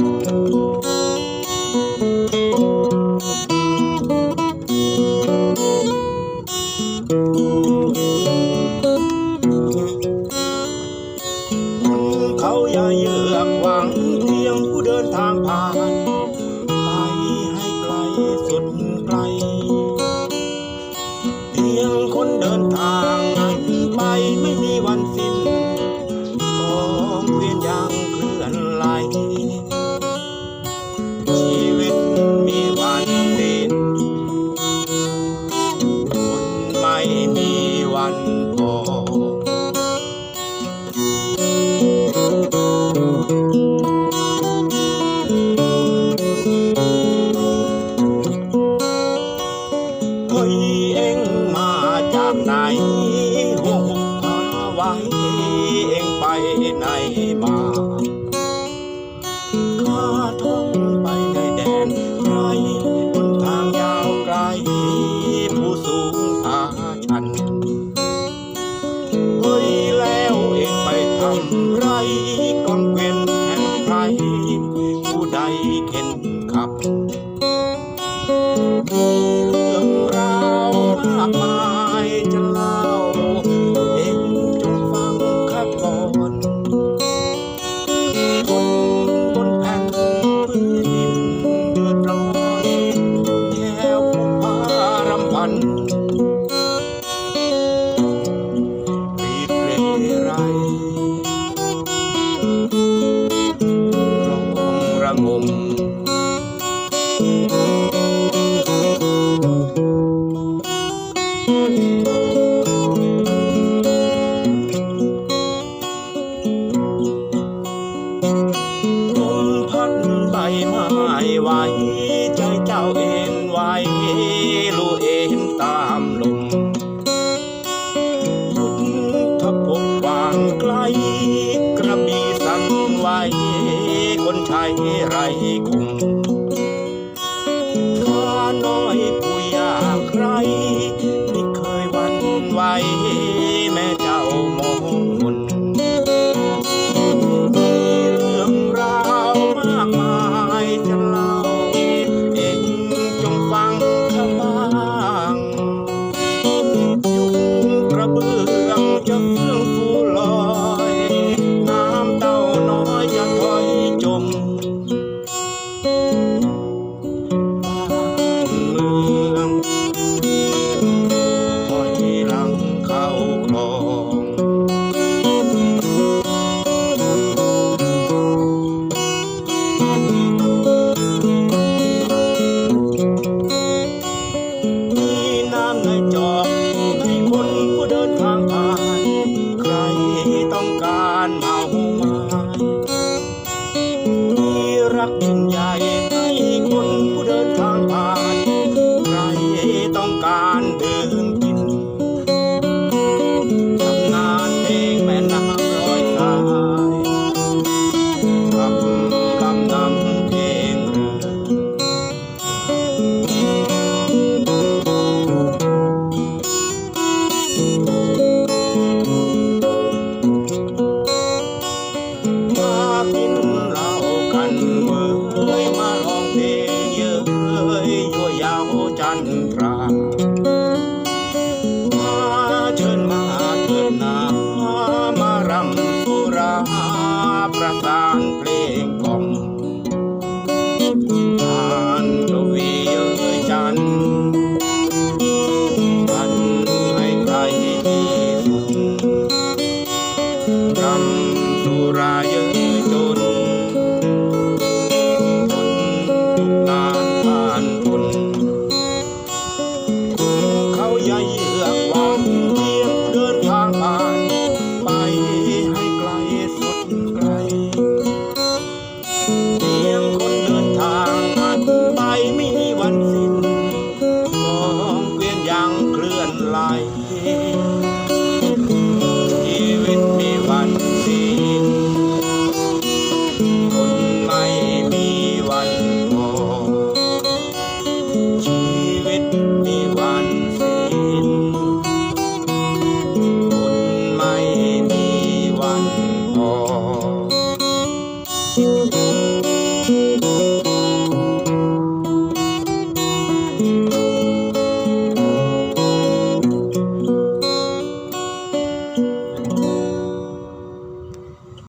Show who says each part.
Speaker 1: เขาอย่าเยือกหวังเพียงผู้เดินทางผ่าน night. ไว้ใจเจ้าเอ็นไหวรู้เอ็นตาม ไรกุ้งข้านน้อย chandra